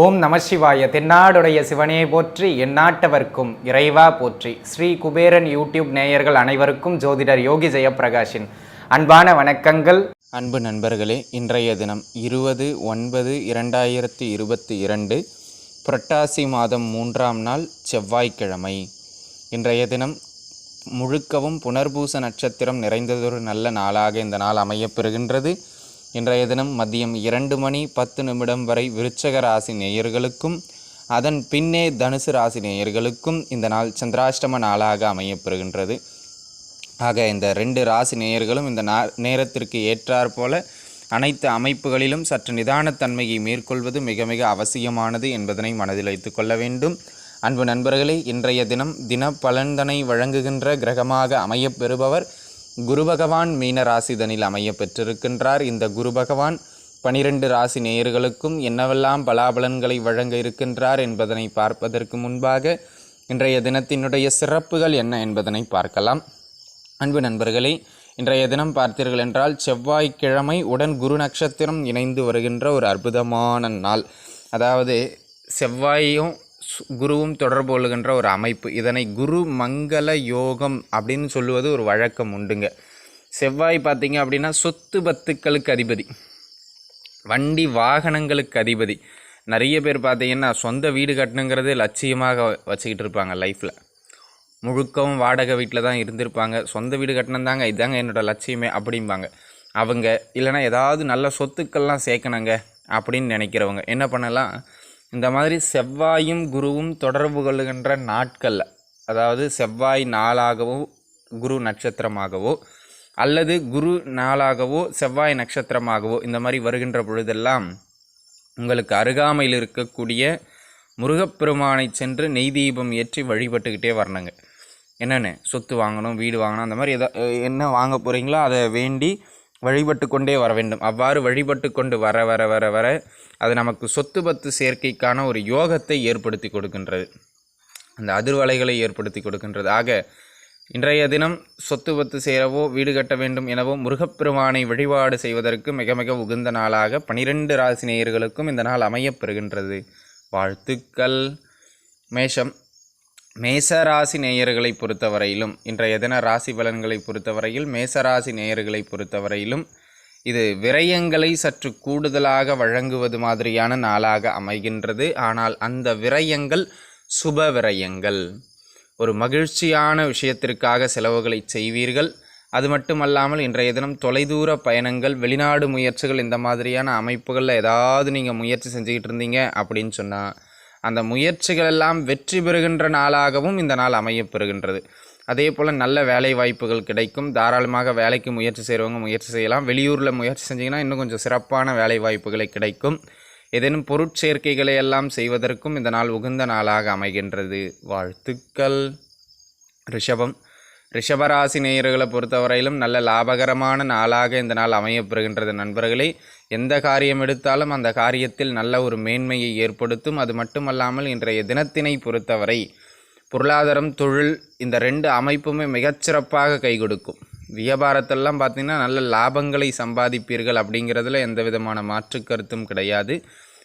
ஓம் நமசிவாய தென்னாடுடைய சிவனே போற்றி எந்நாட்டவர்க்கும் இறைவா போற்றி. ஸ்ரீ குபேரன் யூடியூப் நேயர்கள் அனைவருக்கும் ஜோதிடர் யோகி ஜெயப்பிரகாஷின் அன்பான வணக்கங்கள். அன்பு நண்பர்களே இன்றைய தினம் இருபது ஒன்பது இரண்டாயிரத்தி இருபத்தி இரண்டு புரட்டாசி மாதம் மூன்றாம் நாள் செவ்வாய்க்கிழமை. இன்றைய தினம் முழுக்கவும் புனர்பூச நட்சத்திரம் நிறைந்ததொரு நல்ல நாளாக இந்த நாள் அமையப்பெறுகின்றது. இன்றைய தினம் மதியம் இரண்டு மணி பத்து நிமிடம் வரை விருச்சக ராசி நேயர்களுக்கும் அதன் பின்னே தனுசு ராசி நேயர்களுக்கும் இந்த நாள் சந்திராஷ்டம நாளாக அமையப்பெறுகின்றது. ஆக இந்த ரெண்டு ராசி நேயர்களும் இந்த நா நேரத்திற்கு ஏற்றாற் போல அனைத்து அமைப்புகளிலும் சற்று நிதானத்தன்மையை மேற்கொள்வது மிக மிக அவசியமானது என்பதனை மனதில் வைத்து கொள்ள வேண்டும். அன்பு நண்பர்களே இன்றைய தினம் தின பலன்தனை வழங்குகின்ற கிரகமாக அமையப்பெறுபவர் குரு பகவான் மீன ராசிதனில் அமைய பெற்றிருக்கின்றார் இந்த குரு பகவான் பனிரெண்டு ராசி நேயர்களுக்கும் என்னவெல்லாம் பலாபலன்களை வழங்க இருக்கின்றார் என்பதனை பார்ப்பதற்கு முன்பாக இன்றைய தினத்தினுடைய சிறப்புகள் என்ன என்பதனை பார்க்கலாம். அன்பு நண்பர்களே இன்றைய தினம் பார்த்தீர்கள் என்றால் செவ்வாய்க்கிழமை உடன் குரு நட்சத்திரம் இணைந்து வருகின்ற ஒரு அற்புதமான நாள். அதாவது செவ்வாயும் குருவும் தொடர்பு கொள்கின்ற ஒரு அமைப்பு. இதனை குரு மங்கள யோகம் அப்படின்னு சொல்லுவது ஒரு வழக்கம் உண்டுங்க. செவ்வாய் பார்த்திங்க அப்படின்னா சொத்து பத்துக்களுக்கு அதிபதி. வண்டி வாகனங்களுக்கு அதிபதி. நிறைய பேர் பார்த்தீங்கன்னா சொந்த வீடு கட்டணுங்கிறது லட்சியமாக வச்சுக்கிட்டு இருப்பாங்க லைஃப்பில் முழுக்கவும் வாடகை வீட்டில் தான் இருந்திருப்பாங்க. சொந்த வீடு கட்டணும் இதாங்க என்னோடய லட்சியமே அப்படிம்பாங்க. அவங்க இல்லைன்னா ஏதாவது நல்ல சொத்துக்கள்லாம் சேர்க்கணுங்க அப்படின்னு நினைக்கிறவங்க. என்ன பண்ணலாம்? இந்த மாதிரி செவ்வாயும் குருவும் தொடர்பு கொள்ளுகின்ற நாட்களில் அதாவது செவ்வாய் நாளாகவோ குரு நட்சத்திரமாகவோ அல்லது குரு நாளாகவோ செவ்வாய் நட்சத்திரமாகவோ இந்த மாதிரி வருகின்ற பொழுதெல்லாம் உங்களுக்கு அருகாமையில் இருக்கக்கூடிய முருகப்பெருமானை சென்று நெய் தீபம் ஏற்றி வழிபட்டுக்கிட்டே வரணுங்க. என்னென்ன? சொத்து வாங்கணும் வீடு வாங்கணும் அந்த மாதிரி எதா என்ன வாங்க போகிறீங்களோ அதை வேண்டி வழிபட்டு கொண்டே வர வேண்டும். அவ்வாறு வழிபட்டு கொண்டு வர வர வர வர அது நமக்கு சொத்து பத்து சேர்க்கைக்கான ஒரு யோகத்தை ஏற்படுத்தி கொடுக்கின்றது. அந்த அதிர்வலைகளை ஏற்படுத்தி கொடுக்கின்றது. ஆக இன்றைய தினம் சொத்து பத்து சேரவோ வீடு கட்ட வேண்டும் எனவோ முருகப்பெருமானை வழிபாடு செய்வதற்கு மிக மிக உகந்த நாளாக பனிரெண்டு ராசி நேயர்களுக்கும் இந்த நாள் அமையப்பெறுகின்றது. வாழ்த்துக்கள். மேஷம். மேச ராசி நேயர்களை பொறுத்தவரையிலும் இன்றைய தின ராசி பலன்களை பொறுத்தவரையில் மேசராசி நேயர்களை பொறுத்தவரையிலும் இது விரயங்களை சற்று கூடுதலாக வழங்குவது மாதிரியான நாளாக அமைகின்றது. ஆனால் அந்த விரயங்கள் சுப விரயங்கள். ஒரு மகிழ்ச்சியான விஷயத்திற்காக செலவுகளை செய்வீர்கள். அது மட்டுமல்லாமல் இன்றைய தினம் தொலைதூர பயணங்கள் வெளிநாடு முயற்சிகள் இந்த மாதிரியான அமைப்புகளில் ஏதாவது நீங்கள் முயற்சி செஞ்சுக்கிட்டு இருந்தீங்க அப்படின்னு சொன்னால் அந்த முயற்சிகள் எல்லாம் வெற்றி பெறுகின்ற நாளாகவும் இந்த நாள் அமையப்பெறுகின்றது அதே போல் நல்ல வேலை வாய்ப்புகள் கிடைக்கும். தாராளமாக வேலைக்கு முயற்சி செய்கிறவங்க முயற்சி செய்யலாம். வெளியூரில் முயற்சி செஞ்சீங்கன்னா இன்னும் கொஞ்சம் சிறப்பான வேலை வாய்ப்புகளை கிடைக்கும். ஏதேனும் பொருட்சேர்க்கைகளை எல்லாம் செய்வதற்கும் இந்த நாள் உகந்த நாளாக அமைகின்றது. வாழ்த்துக்கள். ரிஷபம். ரிஷபராசி நேயர்களை பொறுத்தவரையிலும் நல்ல லாபகரமான நாளாக இந்த நாள் அமையப்பெறுகின்றது நண்பர்களே. எந்த காரியம் எடுத்தாலும் அந்த காரியத்தில் நல்ல ஒரு மேன்மையை ஏற்படுத்தும். அது மட்டுமல்லாமல் இன்றைய தினத்தினை பொறுத்தவரை பொருளாதாரம் தொழில் இந்த ரெண்டு அமைப்புமே மிகச்சிறப்பாக கை கொடுக்கும். வியாபாரத்தெல்லாம் பார்த்தீங்கன்னா நல்ல லாபங்களை சம்பாதிப்பீர்கள் அப்படிங்கிறதுல எந்த விதமான மாற்று கருத்தும் கிடையாது.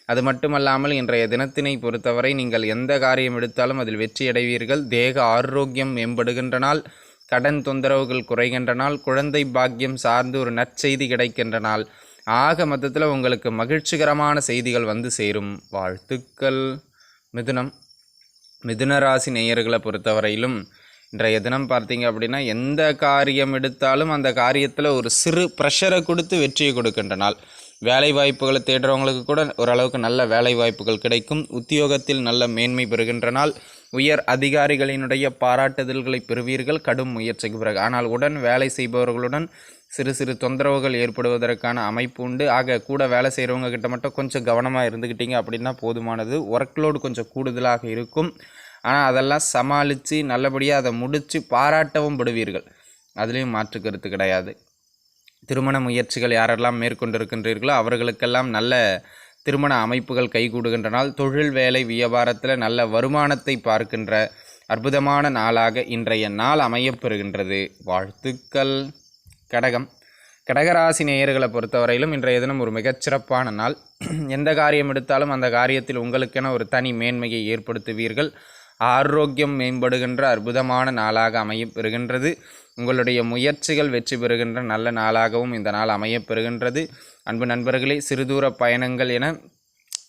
அது மட்டுமல்லாமல் இன்றைய தினத்தினை பொறுத்தவரை நீங்கள் எந்த காரியம் எடுத்தாலும் அதில் வெற்றி அடைவீர்கள். தேக ஆரோக்கியம் மேம்படுகின்ற நாள் கடன் தொந்தரவுகள் குறைகின்ற நாள் குழந்தை பாக்கியம் சார்ந்து ஒரு நற்செய்தி கிடைக்கின்ற நாள். ஆக மொத்தத்தில் உங்களுக்கு மகிழ்ச்சிகரமான செய்திகள் வந்து சேரும். வாழ்த்துக்கள். மிதுனம். மிதுன ராசி நேயர்களை பொறுத்தவரையிலும் இன்றைய தினம் பார்த்தீங்க அப்படின்னா எந்த காரியம் எடுத்தாலும் அந்த காரியத்தில் ஒரு சிறு ப்ரெஷரை கொடுத்து வெற்றியை கொடுக்கின்ற நாள். வேலை வாய்ப்புகளை தேடுறவங்களுக்கு கூட ஓரளவுக்கு நல்ல வேலை வாய்ப்புகள் கிடைக்கும். உத்தியோகத்தில் நல்ல மேன்மை பெறுகின்ற நாள். உயர் அதிகாரிகளினுடைய பாராட்டுதல்களை பெறுவீர்கள். கடும் முயற்சிக்கு பிறகு. ஆனால் உடன் வேலை செய்பவர்களுடன் சிறு சிறு தொந்தரவுகள் ஏற்படுவதற்கான அமைப்பு உண்டு. ஆக கூட வேலை செய்கிறவங்க கிட்ட மட்டும் கொஞ்சம் கவனமாக இருந்துக்கிட்டீங்க அப்படின்னா போதுமானது. ஒர்க்லோடு கொஞ்சம் கூடுதலாக இருக்கும். ஆனால் அதெல்லாம் சமாளித்து நல்லபடியாக அதை முடித்து பாராட்டவும் படுவீர்கள். அதுலேயும் மாற்று கருத்து கிடையாது. திருமண முயற்சிகள் யாரெல்லாம் மேற்கொண்டிருக்கின்றீர்களோ அவர்களுக்கெல்லாம் நல்ல திருமண அமைப்புகள் கைகூடுகின்ற நாள் தொழில் வேலை வியாபாரத்தில் நல்ல வருமானத்தை பார்க்கின்ற அற்புதமான நாளாக இன்றைய நாள் அமையப்பெறுகின்றது. வாழ்த்துக்கள். கடகம். கடகராசி நேயர்களை பொறுத்தவரையிலும் இன்றைய தினம் ஒரு மிகச்சிறப்பான நாள். எந்த காரியம் எடுத்தாலும் அந்த காரியத்தில் உங்களுக்கென ஒரு தனி மேன்மையை ஏற்படுத்துவீர்கள். ஆரோக்கியம் மேம்படுகின்ற அற்புதமான நாளாக அமையப் பெறுகின்றது உங்களுடைய முயற்சிகள் வெற்றி பெறுகின்ற நல்ல நாளாகவும் இந்த நாள் அமையப் பெறுகின்றது அன்பு நண்பர்களே சிறுதூர பயணங்கள் என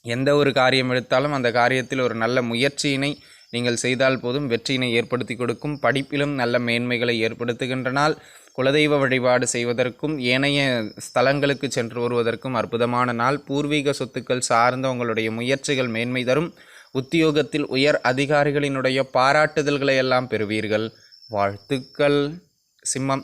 எந்த ஒரு காரியம் எடுத்தாலும் அந்த காரியத்தில் ஒரு நல்ல முயற்சியினை நீங்கள் செய்தால் போதும் வெற்றியினை ஏற்படுத்தி கொடுக்கும். படிப்பிலும் நல்ல மேன்மைகளை ஏற்படுத்துகின்ற நாள். குலதெய்வ வழிபாடு செய்வதற்கும் ஏனைய ஸ்தலங்களுக்கு சென்று வருவதற்கும் அற்புதமான நாள். பூர்வீக சொத்துக்கள் சார்ந்த உங்களுடைய முயற்சிகள் மேன்மை தரும். உத்தியோகத்தில் உயர் அதிகாரிகளினுடைய பாராட்டுதல்களை எல்லாம் பெறுவீர்கள். வாழ்த்துக்கள். சிம்மம்.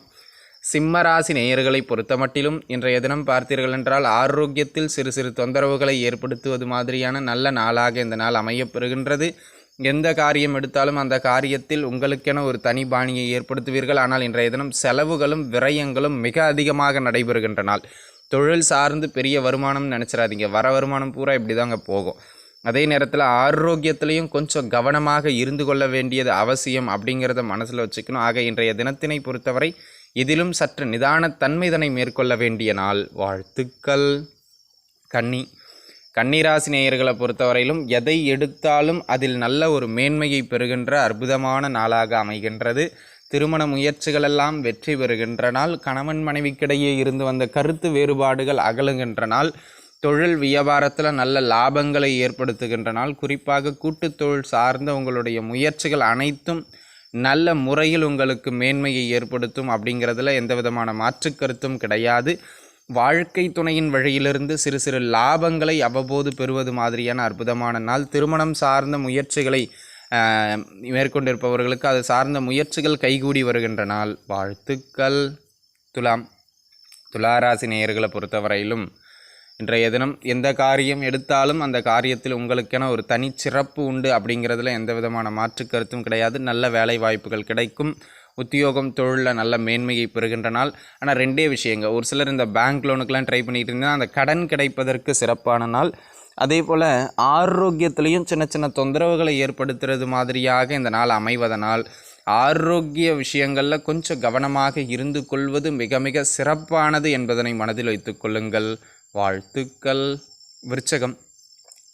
சிம்மராசி நேயர்களை பொறுத்தமட்டிலும் இன்றைய தினம் பார்த்தீர்கள் என்றால் ஆரோக்கியத்தில் சிறு சிறு தொந்தரவுகளை ஏற்படுத்துவது மாதிரியான நல்ல நாளாக இந்த நாள் அமையப்பெறுகின்றது. எந்த காரியம் எடுத்தாலும் அந்த காரியத்தில் உங்களுக்கென ஒரு தனி பாணியை ஏற்படுத்துவீர்கள். ஆனால் இன்றைய தினம் செலவுகளும் விரயங்களும் மிக அதிகமாக நடைபெறுகின்ற நாள். தொழில் சார்ந்து பெரிய வருமானம் நினச்சிடாதீங்க வர வருமானம் பூரா இப்படி தாங்க போகும். அதே நேரத்தில் ஆரோக்கியத்திலையும் கொஞ்சம் கவனமாக இருந்து கொள்ள வேண்டியது அவசியம் அப்படிங்கிறத மனசில் வச்சுக்கணும். ஆக இன்றைய தினத்தினை பொறுத்தவரை இதிலும் சற்று நிதானத்தன்மைதனை மேற்கொள்ள வேண்டிய நாள். வாழ்த்துக்கள். கன்னி. கன்னிராசி நேயர்களை பொறுத்தவரையிலும் எதை எடுத்தாலும் அதில் நல்ல ஒரு மேன்மையை பெறுகின்ற அற்புதமான நாளாக அமைகின்றது. திருமண முயற்சிகளெல்லாம் வெற்றி பெறுகின்ற நாள். கணவன் மனைவிக்கிடையே இருந்து வந்த கருத்து வேறுபாடுகள் அகலுகின்ற நாள். தொழில் வியாபாரத்தில் நல்ல லாபங்களை ஏற்படுத்துகின்ற நாள் குறிப்பாக கூட்டுத் தொழில் சார்ந்த உங்களுடைய முயற்சிகள் அனைத்தும் நல்ல முறையில் உங்களுக்கு மேன்மையை ஏற்படுத்தும் அப்படிங்கிறதுல எந்த விதமான மாற்று கருத்தும் கிடையாது. வாழ்க்கை துணையின் வழியிலிருந்து சிறு சிறு லாபங்களை அவ்வப்போது பெறுவது மாதிரியான அற்புதமான நாள். திருமணம் சார்ந்த முயற்சிகளை மேற்கொண்டிருப்பவர்களுக்கு அது சார்ந்த முயற்சிகள் கைகூடி வருகின்ற நாள். வாழ்த்துக்கள். துலாம் துளாராசி நேயர்களை பொறுத்தவரையிலும் இன்றைய தினம் எந்த காரியம் எடுத்தாலும் அந்த காரியத்தில் உங்களுக்கென ஒரு தனிச்சிறப்பு உண்டு அப்படிங்கிறதுல எந்த விதமான மாற்று கருத்தும் கிடையாது. நல்ல வேலை வாய்ப்புகள் கிடைக்கும். உத்தியோகம் தொழிலில் நல்ல மேன்மையை பெறுகின்ற நாள். ஆனால் ரெண்டே விஷயங்க. ஒரு சிலர் இந்த பேங்க் லோனுக்கெலாம் ட்ரை பண்ணிட்டு இருந்தால் அந்த கடன் கிடைப்பதற்கு சிறப்பான நாள். அதே போல் ஆரோக்கியத்துலேயும் சின்ன சின்ன தொந்தரவுகளை ஏற்படுத்துறது மாதிரியாக இந்த நாள் அமைவதனால் ஆரோக்கிய விஷயங்களில் கொஞ்சம் கவனமாக இருந்து கொள்வது மிக மிக சிறப்பானது என்பதனை மனதில் வைத்துக் கொள்ளுங்கள். வாழ்த்துக்கள். விருச்சகம்.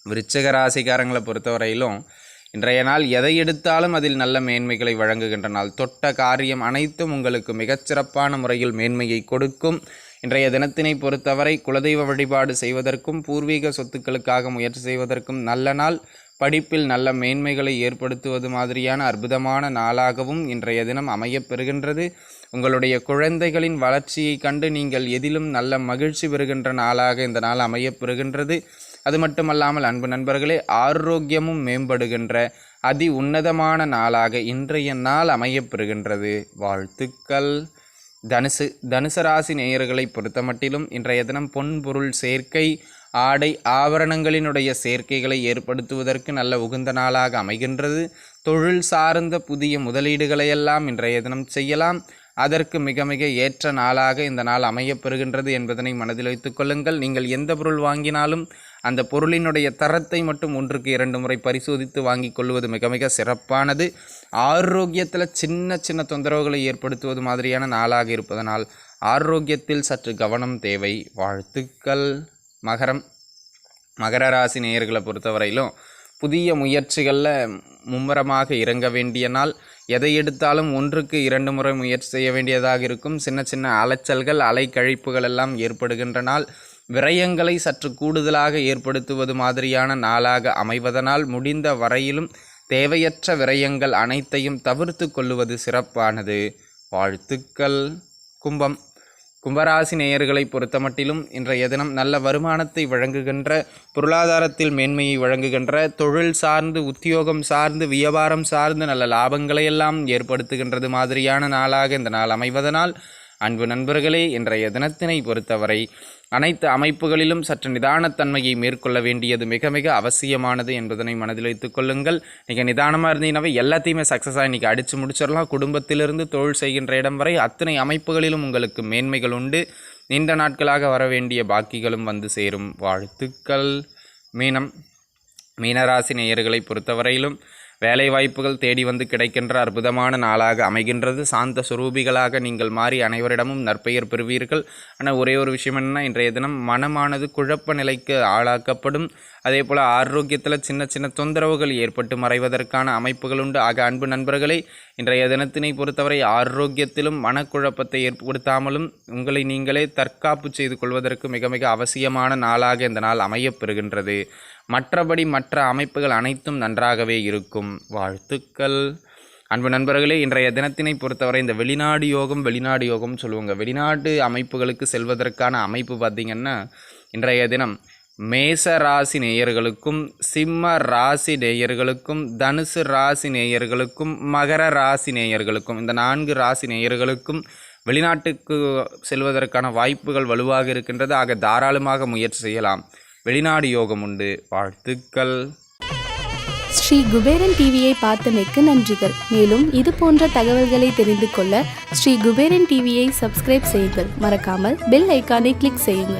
விருச்சக ராசிக்காரங்களை பொறுத்தவரையிலும் இன்றைய நாள் எதை எடுத்தாலும் அதில் நல்ல மேன்மைகளை வழங்குகின்ற நாள். தொட்ட காரியம் அனைத்தும் உங்களுக்கு மிகச்சிறப்பான முறையில் மேன்மையை கொடுக்கும். இன்றைய தினத்தினை பொறுத்தவரை குலதெய்வ வழிபாடு செய்வதற்கும் பூர்வீக சொத்துக்களுக்காக முயற்சி செய்வதற்கும் நல்ல நாள். படிப்பில் நல்ல மேன்மைகளை ஏற்படுத்துவது மாதிரியான அற்புதமான நாளாகவும் இன்றைய தினம் அமையப் பெறுகின்றது. உங்களுடைய குழந்தைகளின் வளர்ச்சியை கண்டு நீங்கள் எதிலும் நல்ல மகிழ்ச்சி பெறுகின்ற நாளாக இந்த நாள் அமையப் பெறுகின்றது. அது மட்டுமல்லாமல் அன்பு நண்பர்களே ஆரோக்கியமும் மேம்படுகின்ற அதி உன்னதமான நாளாக இன்றைய நாள் அமையப் பெறுகின்றது. வாழ்த்துக்கள். தனுசு தனுசராசி நேயர்களை பொறுத்தமட்டிலும் இன்றைய தினம் பொன் பொருள் சேர்க்கை ஆடை ஆபரணங்களினுடைய சேர்க்கைகளை ஏற்படுத்துவதற்கு நல்ல உகந்த நாளாக அமைகின்றது. தொழில் சார்ந்த புதிய முதலீடுகளையெல்லாம் இன்றைய தினம் செய்யலாம். அதற்கு மிக மிக ஏற்ற நாளாக இந்த நாள் அமையப்பெறுகின்றது என்பதனை மனதில் வைத்துக் கொள்ளுங்கள். நீங்கள் எந்த பொருள் வாங்கினாலும் அந்த பொருளினுடைய தரத்தை மட்டும் ஒன்றுக்கு இரண்டு முறை பரிசோதித்து வாங்கிக் கொள்வது மிக மிக சிறப்பானது. ஆரோக்கியத்தில் சின்ன சின்ன தொந்தரவுகளை ஏற்படுத்துவது மாதிரியான நாளாக இருப்பதனால் ஆரோக்கியத்தில் சற்று கவனம் தேவை. வாழ்த்துக்கள். மகரம் மகர ராசி நேயர்களை பொறுத்தவரையிலும் புதிய முயற்சிகளில் மும்முரமாக இறங்க வேண்டிய நாள். எதை எடுத்தாலும் ஒன்றுக்கு இரண்டு முறை முயற்சி செய்ய வேண்டியதாக இருக்கும். சின்ன சின்ன அலைச்சல்கள் அலைக்கழிப்புகள் எல்லாம் ஏற்படுகின்ற நாள். விரயங்களை சற்று கூடுதலாக ஏற்படுத்துவது மாதிரியான நாளாக அமைவதனால் முடிந்த வரையிலும் தேவையற்ற விரயங்கள் அனைத்தையும் தவிர்த்து கொள்ளுவது சிறப்பானது. வாழ்த்துக்கள் கும்பம். கும்பராசி நேயர்களை பொறுத்தமட்டிலும் இன்றைய தினம் நல்ல வருமானத்தை வழங்குகின்ற பொருளாதாரத்தில் மேன்மையை வழங்குகின்ற தொழில் சார்ந்து உத்தியோகம் சார்ந்து வியாபாரம் சார்ந்து நல்ல லாபங்களை எல்லாம் ஏற்படுத்துகின்றது மாதிரியான நாளாக இந்த நாள் அமைவதனால் அன்பு நண்பர்களே இன்றைய தினத்தினை பொறுத்தவரை அனைத்து அமைப்புகளிலும் சற்று நிதானத்தன்மையை மேற்கொள்ள வேண்டியது மிக மிக அவசியமானது என்பதனை மனதில் வைத்துக் கொள்ளுங்கள். நீங்கள் நிதானமாக இருந்தீங்கன்னாவே எல்லாத்தையுமே சக்ஸஸாக இன்றைக்கி அடித்து முடிச்சிடலாம். குடும்பத்திலிருந்து தொழில் செய்கின்ற இடம் வரை அத்தனை அமைப்புகளிலும் உங்களுக்கு மேன்மைகள் உண்டு. நீண்ட நாட்களாக வர வேண்டிய பாக்கிகளும் வந்து சேரும். வாழ்த்துக்கள். மீனம் மீனராசி நேயர்களை பொறுத்தவரையிலும் வேலை வாய்ப்புகள் தேடி வந்து கிடைக்கின்ற அற்புதமான நாளாக அமைகின்றது. சாந்த சுரூபிகளாக நீங்கள் மாறி அனைவரிடமும் நற்பெயர் பெறுவீர்கள். ஆனால் ஒரே ஒரு விஷயம் என்னன்னா இன்றைய தினம் மனமானது குழப்ப நிலைக்கு ஆளாக்கப்படும். அதே போல் ஆரோக்கியத்தில் சின்ன சின்ன தொந்தரவுகள் ஏற்பட்டு மறைவதற்கான அமைப்புகள் உண்டு. ஆக அன்பு நண்பர்களே இன்றைய தினத்தினை பொறுத்தவரை ஆரோக்கியத்திலும் மனக்குழப்பத்தை ஏற்படுத்தாமலும் உங்களை நீங்களே தற்காப்பு செய்து கொள்வதற்கு மிக மிக அவசியமான நாளாக இந்த நாள் அமையப்பெறுகின்றது மற்றபடி மற்ற அமைப்புகள் அனைத்தும் நன்றாகவே இருக்கும். வாழ்த்துக்கள். அன்பு நண்பர்களே இன்றைய தினத்தினை பொறுத்தவரை இந்த வெளிநாடு யோகம் வெளிநாடு யோகம்னு சொல்லுவாங்க. வெளிநாட்டு அமைப்புகளுக்கு செல்வதற்கான அமைப்பு பார்த்திங்கன்னா இன்றைய தினம் மேச ராசி நேயர்களுக்கும் சிம்ம ராசி நேயர்களுக்கும் தனுசு ராசி நேயர்களுக்கும் மகர ராசி நேயர்களுக்கும் இந்த நான்கு ராசி நேயர்களுக்கும் வெளிநாட்டுக்கு செல்வதற்கான வாய்ப்புகள் வலுவாக இருக்கின்றது. ஆக தாராளமாக முயற்சி செய்யலாம். வெளிநாடு யோகம் உண்டு. வாழ்த்துக்கள். ஸ்ரீ குபேரன் டிவியை பார்த்தமைக்கு நன்றிகள். மேலும் இது போன்ற தகவல்களை தெரிந்து கொள்ள ஸ்ரீ குபேரன் டிவியை சப்ஸ்கிரைப் செய்யுங்கள். மறக்காமல் பெல் ஐக்கானை கிளிக் செய்யுங்கள்.